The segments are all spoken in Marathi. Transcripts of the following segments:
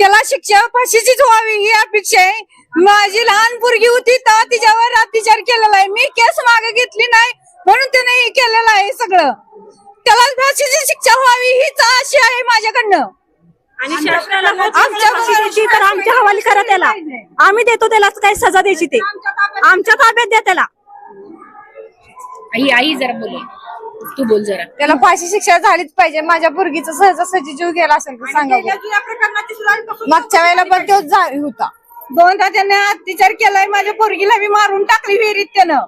त्याला शिक्षा फाशीचीच व्हावी ही अपेक्षा आहे. माझी लहान पोरगी होती तेव्हा तिच्यावर अत्याचार केलेला आहे. मी केस मागे घेतली नाही म्हणून त्याने हे केलेलं आहे सगळं. त्याला फाशीची शिक्षा व्हावी हीच आशा आहे माझ्याकडनं. तर आमच्या हवाली करा त्याला. आम्ही देतो त्याला काय सजा द्यायची ते. आमच्या ताब्यात द्या त्याला. आई आई जरा बोल. तू बोल जरा. त्याला फाशी शिक्षा झालीच पाहिजे. माझ्या पोरगीचा सहजासहजी जीव गेला असेल तर सांगा बरं. मागच्या वेळेला पण तोच जा- होता. दोनदा त्याने अत्याचार केलाय. माझ्या पोरगीला बी मारून टाकली विहिरीत त्यानं.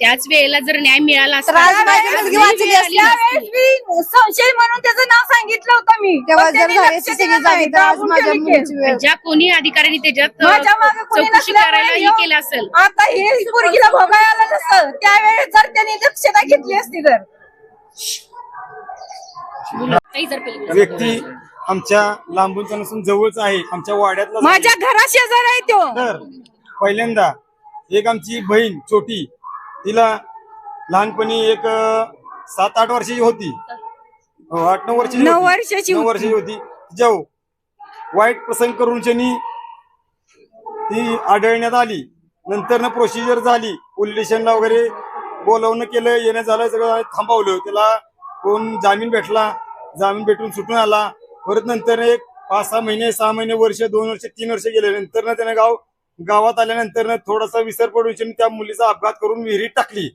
त्याच वेळेला जर न्याय मिळाला तर आज माझी मुलगी वाचली असती. त्यावेळेस मी संशय म्हणून त्याचं नाव सांगितलं होतं मी. तेव्हा जर झाली असती सगळी जागी तर आज माझ्या मुलीची वेळ ज्या कोणी अधिकाऱ्याने त्याच्यात माझ्या मागे कोणी चौकशी करायला हे केलं असेल. आता हे पोरगीला भोगायला नसतं. त्यावेळेस जर त्यांनी दक्षता घेतली असती तर. व्यक्ती आमच्या लांबूनचा नसून जवळच आहे. आमच्या वाड्यातला माझ्या घरा शेजार आहे तो. तर पहिल्यांदा एक आमची बहीण छोटी तिला लहानपणी एक सात आठ वर्षाची होती. हो, आठ नऊ वर्षाची नऊ. वर्षाची नऊ होती. वर्षाची होती. तिच्या वाईट प्रसंग करून शनी ती आढळण्यात आली. नंतर ना प्रोसिजर झाली. पोलीस स्टेशनला वगैरे बोलवणं केलं येणं झालं सगळं थांबवलं. त्याला कोण जामीन भेटला जामीन भेटून सुटून आला. परत नंतर एक पाच सहा महिने सहा महिने वर्ष दोन वर्ष तीन वर्ष गेले. नंतर ना त्याने गाव गावात आल्यानंतर ना थोडासा विसर पडून त्या मुलीचा अपघात करून विहिरीत टाकली.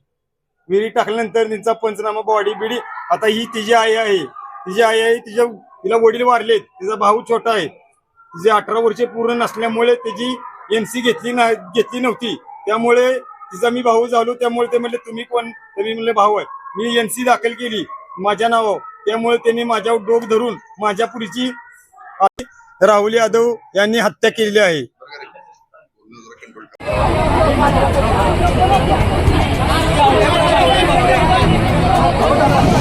विहिरीत टाकल्यानंतर त्यांचा पंचनामा बॉडी बिडी. आता ही तिची आई आहे. तिची आई आहे तिच्या तिला वडील वारलेत. तिचा भाऊ छोटा आहे. तिचे अठरा वर्षे पूर्ण नसल्यामुळे त्याची एनसी घेतली ना घेतली नव्हती. त्यामुळे तिचा मी भाऊ झालो त्यामुळे ते म्हणले तुम्ही कोण? तर मी म्हणले भाऊ आहे. मी एनसी दाखल केली. माझ्या नावावर त्यामुळे त्यांनी माझ्यावर डोक धरून माझ्या पुरीची राहुल यादव यांनी हत्या केलेली आहे. हे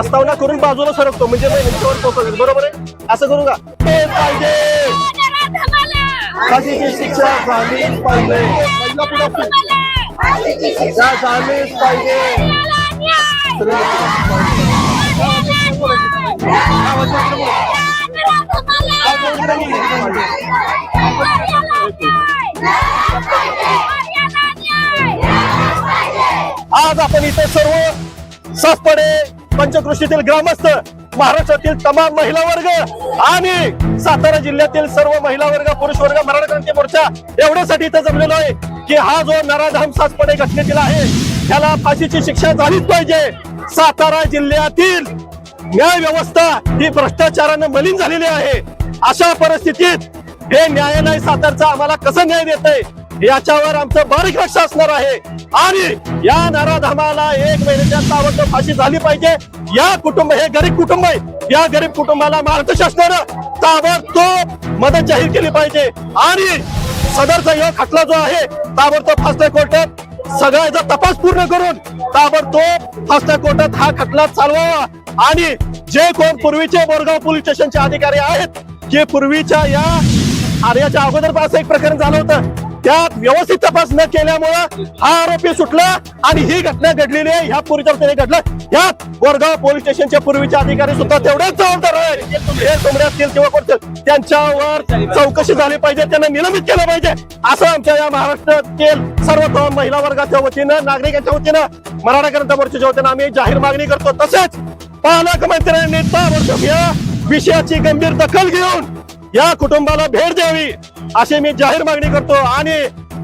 प्रस्तावना करून बाजूला सरकतो म्हणजे मग ह्यांच्यावर फोकस बरोबर आहे? असं करू का? हे पाहिजे. फाशीची शिक्षा झालीच पाहिजे. पहिला पुढं असतो. शिक्षा झालीच पाहिजे. आज आपण इथे सर्व सासपडे पंचकृषीतील ग्रामस्थ महाराष्ट्रातील तमाम महिला वर्ग आणि सातारा जिल्ह्यातील सर्व महिला वर्ग पुरुष वर्ग मराठा क्रांती मोर्चा एवढ्यासाठी इथं जमलेलो आहे की हा जो नराधाम साचपणे घटनेतील आहे त्याला फाशीची शिक्षा झालीच पाहिजे. सातारा जिल्ह्यातील न्याय व्यवस्था ही भ्रष्टाचारानं मलिन झालेली आहे. अशा परिस्थितीत हे न्यायालय सातारचा आम्हाला कसं न्याय देत याच्यावर आमचं बारीक लक्ष असणार आहे. आणि या नराधामाला एक महिन्याच्या ताबडतोब फाशी झाली पाहिजे. या कुटुंब हे गरीब कुटुंब आहे. या गरीब कुटुंबाला महाराष्ट्र शासनानं ताबडतोब मदत जाहीर केली पाहिजे. आणि सदरचा ह्यो खटला जो आहे ताबडतोब फास्ट कोर्टात सगळ्याचा तपास पूर्ण करून ताबडतोब फास्ट कोर्टात हा खटला चालवावा. आणि जे कोण पूर्वीचे बोरगाव पोलीस स्टेशनचे अधिकारी आहेत जे पूर्वीच्या या आर्याच्या अगोदर पास एक प्रकरण झालं होतं त्यात व्यवस्थित तपास न केल्यामुळं हा आरोपी सुटला आणि ही घटना घडलेली आहे. ह्या पूर्वीच्या वतीने घडलं. यात बोरगाव पोलीस स्टेशनचे पूर्वीचे अधिकारी सुद्धा तेवढेच जबाबदार आहे हे कोंबडे असतील किंवा कोणते त्यांच्यावर चौकशी झाली पाहिजे त्यांना निलंबित केलं पाहिजे. असं आमच्या या महाराष्ट्रातील सर्व महिला वर्गाच्या वतीनं नागरिकांच्या वतीनं मराठा क्रांती मोर्चाच्या वतीनं आम्ही जाहीर मागणी करतो. तसेच पालकमंत्र्यांनी ताबडतोब या विषयाची गंभीर दखल घेऊन या कुटुंबाला भेट द्यावी. अशी मी जाहीर मागणी करतो. आणि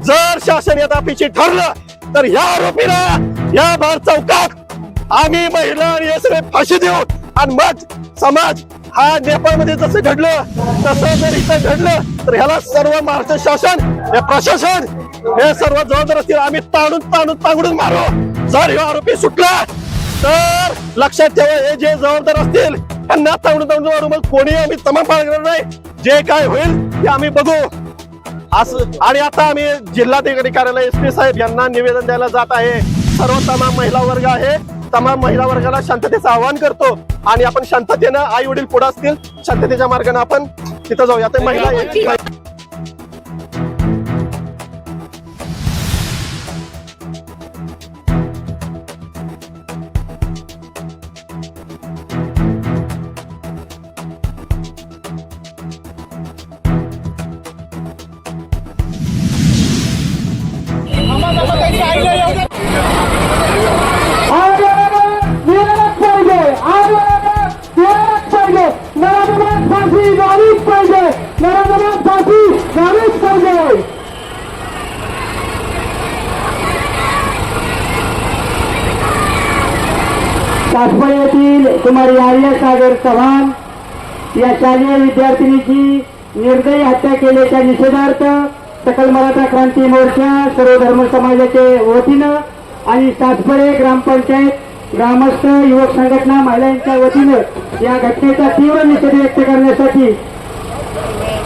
जर शासन यथापिशी ठरलं तर या आरोपीला या भार चौकात आम्ही महिला आणि हे सगळे फाशी देऊ. आणि मग समाज हा नेपाळमध्ये जसं घडलं तसं जर इथं घडलं तर ह्याला सर्व महाराष्ट्र शासन हे प्रशासन हे सर्व जबाबदार असतील. आम्ही ताणून ताणून तांगडून मारू. जर हे आरोपी सुटला तर लक्षात ठेवा हे जे जबाबदार असतील त्यांना तांडून तांडून मारू. मग कोणी आम्ही तमाम पाळणार नाही. जे काय होईल ते आम्ही बघू. असं. आणि आता आम्ही जिल्हाधिकारी कार्यालय एस पी साहेब यांना निवेदन द्यायला जात आहे. सर्व तमाम महिला वर्ग आहे. तमाम महिला वर्गाला शांततेचं आवाहन करतो. आणि आपण शांततेनं आई वडील पुढे असतील. शांततेच्या मार्गाने आपण तिथं जाऊया. ते महिला आर्य सागर चव्हाण या शालेय विद्यार्थिनीची निर्दयी हत्या केल्याच्या निषेधार्थ सकल मराठा क्रांती मोर्चा सर्व धर्म समाजाचे वतीनं आणि सासपळे ग्रामपंचायत ग्रामस्थ युवक संघटना महिलांच्या वतीनं या घटनेचा तीव्र निषेध व्यक्त करण्यासाठी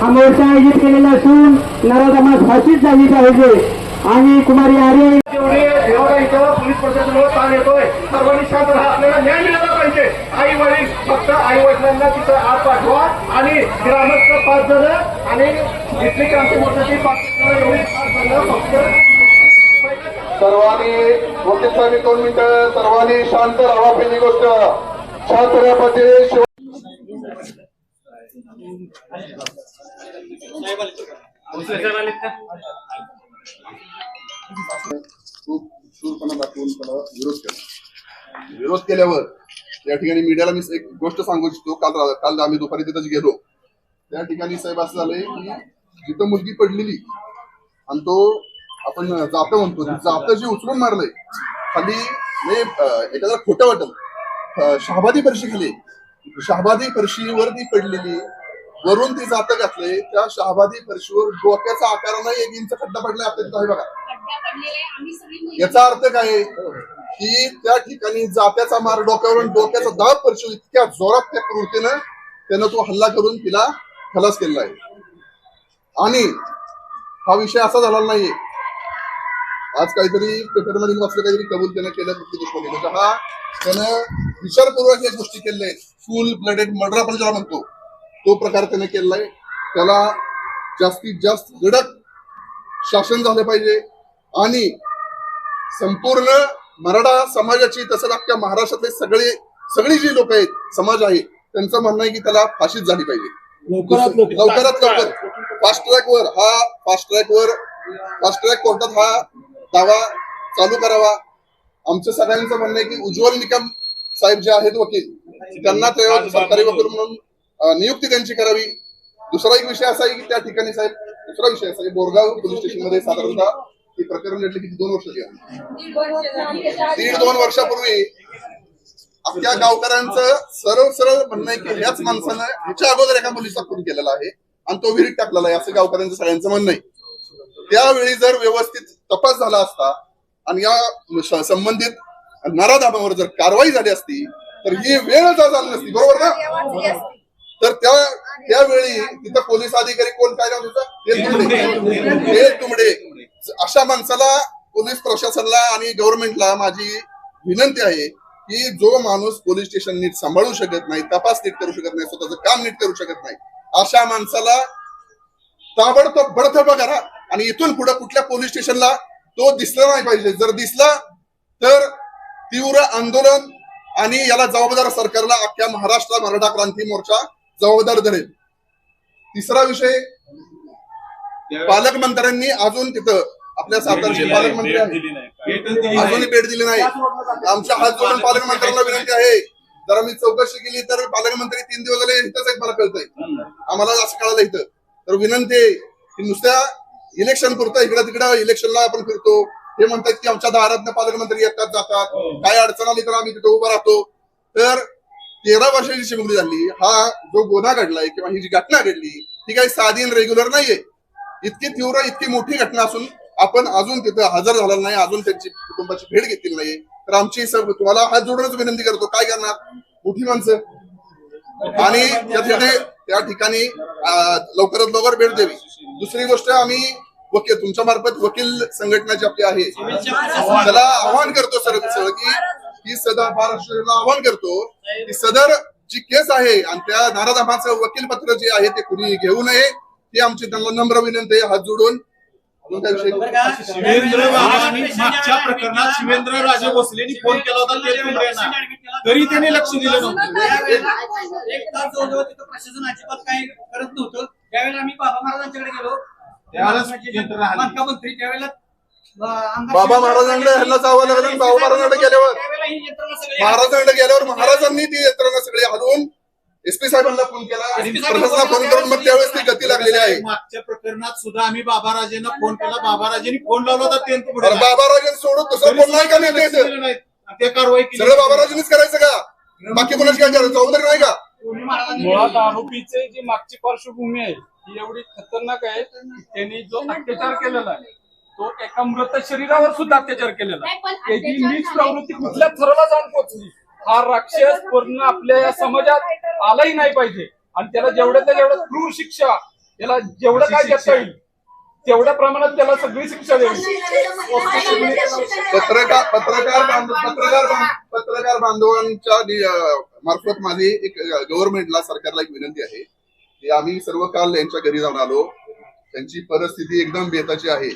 हा मोर्चा आयोजित केलेला असून नराधमास फाशीच झाली पाहिजे. आणि कुमारी आर्य पोलीस प्रशासनावर ताण येतोय. सर्वांनी शांत राहा. आपल्याला न्याय मिळाला पाहिजे. आई वडील फक्त आई वडिलांना तिथं आत पाठवा आणि ग्रामस्थ पाच जण आणि इथली क्रांती मोर्चाची पाच जण एवढी पाच जण फक्त सर्वांनी साहेब दोन मिनिटं सर्वांनी शांत राहा पहिली गोष्ट. शांत राहण्यामध्ये शिव खूप शूरपणा दाखवून त्याला विरोध केला विरोध केल्यावर या ठिकाणी मीडियाला मी एक गोष्ट सांगू इच्छितो. काल काल आम्ही दुपारी तिथंच गेलो. त्या ठिकाणी साहेब असं झालंय की जिथं मुलगी पडलेली आणि तो आपण जातं म्हणतो जातं जे उचलून मारलंय खाली एखाद्याला खोटं वाटल. शहाबादी फरशी खाली. शहाबादी फरशीवर ती पडलेली वरून ती जातं घातलंय त्या शहाबादी फरशीवर डोक्याचा आकारानं एक इंच खड्डा पडलाय. आपल्या तिथं आहे. बघा याचा अर्थ काय आहे? की त्या ठिकाणी जात्याचा मार डोक्यावरून डोक्याचा दाब पडतो इतक्या जोरात त्या कृतीनं त्यानं तो हल्ला करून तिला खलास केलेला आहे. आणि हा विषय असा झाला नाहीये आज काहीतरी पेपरमध्ये वाचलं काहीतरी कबूल त्यानं केलं कुठली दुश्मनी म्हणजे हा त्यानं विचारपूर्वक या गोष्टी केलेल्या आहेत. फुल ब्लडेड मर्डर आपण ज्याला म्हणतो तो प्रकार त्याने केलेला आहे. त्याला जास्तीत जास्त कडक शासन झालं पाहिजे. आणि संपूर्ण मराठा समाजाची तसंच अख्ख्या महाराष्ट्रातले सगळे सगळी जी लोक आहेत समाज आहे त्यांचं म्हणणं आहे की त्याला फाशीच झाली पाहिजे. लवकरात लवकर. फास्ट ट्रॅक वर हा फास्ट ट्रॅक वर फास्ट ट्रॅक कोर्टात हा दावा चालू करावा. आमचं सगळ्यांचं म्हणणं आहे की उज्ज्वल निकम साहेब जे आहेत वकील त्यांना ते सरकारी वकील म्हणून नियुक्ती त्यांची करावी. दुसरा एक विषय असा आहे की त्या ठिकाणी साहेब दुसरा विषय असा बोरगाव पोलीस स्टेशनमध्ये साधारणतः प्रकरण घडली किती? दोन वर्ष दीड दोन वर्षापूर्वी अख्ख्या गावकऱ्यांचं सरळ सरळ म्हणणं आहे की ह्याच माणसानं ह्याच्या अगोदर एका मुलीचा खून केलेला आहे आणि तो विहिरीत टाकलेला आहे असं गावकऱ्यांचं सगळ्यांचं म्हणणं आहे. त्यावेळी जर व्यवस्थित तपास झाला असता आणि या संबंधित नराधामावर जर कारवाई झाली असती तर ही वेळ जर झाली नसती बरोबर ना? तर त्या त्यावेळी तिथं पोलीस अधिकारी कोण? काय नाव हे तुमडे. हे तुमडे. अशा माणसाला पोलीस प्रशासनाला आणि गव्हर्नमेंटला माझी विनंती आहे की जो माणूस पोलीस स्टेशन नीट सांभाळू शकत नाही तपास नीट करू शकत नाही स्वतःचं काम नीट करू शकत नाही अशा माणसाला ताबडतोब बडतोब करा आणि इथून पुढे कुठल्या पोलीस स्टेशनला तो दिसला नाही पाहिजे. जर दिसला तर तीव्र आंदोलन आणि याला जबाबदार सरकारला अख्ख्या महाराष्ट्र मराठा क्रांती मोर्चा जबाबदार धरेल. तिसरा विषय पालकमंत्र्यांनी अजून तिथं आपल्या सातारचे पालकमंत्री अजूनही भेट दिली नाही. आमच्या हात जोडून पालकमंत्र्यांना विनंती आहे. जरा मी चौकशी केली तर पालकमंत्री तीन दिवस झाले इथंच आहेत मला कळतंय. आम्हाला असं कळालं इथं. तर विनंती आहे की नुसत्या इलेक्शन पुरतं इकडं तिकडं इलेक्शनला आपण फिरतो. हे म्हणतात की आमच्या दारात पालकमंत्री येतात जातात. काय अडचण आली तर आम्ही तिथं उभं राहतो. तर तेरा वर्षाची चिमुकली झाली. हा जो गुन्हा घडलाय किंवा ही जी घटना घडली ही काही साधी रेग्युलर नाहीये. इतकी तीव्र इतकी मोठी घटना असून आपण अजून तिथं हजर झाला नाही अजून त्यांची कुटुंबाची भेट घेतली नाही. तर आमची सर्व तुम्हाला हात जोडूनच विनंती करतो काय करणार? मोठी माणसं. आणि त्या ठिकाणी लवकरात लवकर भेट द्यावी. दुसरी गोष्ट आम्ही वकील तुमच्या मार्फत वकील संघटना जी आपली आहे. त्याला आवाहन करतो सर की ही सदर महाराष्ट्राला आवाहन करतो की सदर जी केस आहे आणि त्या नाराधामाचं वकील पत्र जे आहे ते कुणी घेऊ नये. ही आमची त्यांना नम्र विनंती आहे हात जोडून. शिवेंद्र मागच्या प्रकरणात शिवेंद्र राजे भोसलेंनी फोन केला होता तरी त्यांनी लक्ष दिलं नव्हतं. एक तास जवळजवळ तिथं प्रशासन अजिबात काही करत नव्हतं. त्यावेळेला आम्ही बाबा महाराजांच्याकडे गेलो. मंत्री त्यावेळेला बाबा महाराजांकडे ह्यांना जावं लागलं बाबा महाराजांकडे गेल्यावर महाराजांकडे गेल्यावर महाराजांनी ती यंत्रणा सगळी हलवून एसपी साहेबांना फोन केला आणि प्रशासनाला फोन करून मग त्यावेळेस ती गती लागलेली आहे. मागच्या प्रकरणात सुद्धा आम्ही बाबाराजेंना फोन केला. बाबाराजेंनी फोन लावला होता पुढे अरे बाबाराजांनी सोडून दुसरं फोन नाही का नाही. ते कारवाई केली. सगळं बाबाराजांनीच करायचं का? बाकी कोणाची काय करायचं जबाबदारी नाही का? मुळात आरोपीचे जी मागची पार्श्वभूमी आहे ही एवढी खतरनाक आहे त्यांनी जो अत्याचार केलेला आहे तो एका मृत शरीरावर सुद्धा अत्याचार केलेला आहे. त्याची नीच प्रवृत्ती कुठल्या थराला जाऊन पोहोचली? हा राक्षस पूर्ण आपल्या या समाजात आलाही नाही पाहिजे. आणि त्याला जेवढ्या जेवढं क्रूर शिक्षा त्याला जेवढं काय देता येईल तेवढ्या प्रमाणात त्याला सगळी शिक्षा द्यावी पत्रकार पत्रकार बांधव पत्रकार बांध- पत्रकार बांधवांच्या नि- अं, मार्फत माझी एक गव्हर्नमेंटला सरकारला एक विनंती आहे की आम्ही सर्व काल यांच्या घरी जाऊन आलो. त्यांची परिस्थिती एकदम बेताची आहे.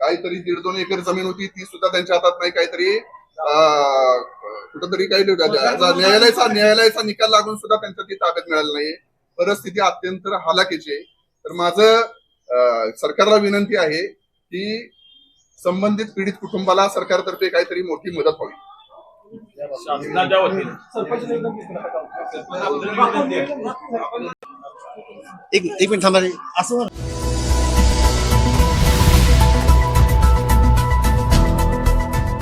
काहीतरी दीड दोन एकर जमीन होती ती सुद्धा त्यांच्या हातात नाही. काहीतरी कुठंतरी काही न्यायालयाचा न्यायालयाचा निकाल लागून सुद्धा त्यांच्या ती ताब्यात मिळाली नाहीये परिस्थिती अत्यंत हलाखीची आहे. तर माझं सरकारला विनंती आहे की संबंधित पीडित कुटुंबाला सरकारतर्फे काहीतरी मोठी मदत व्हावी. शासनाच्या वतीने. एक एक मिनिट थांबा. असं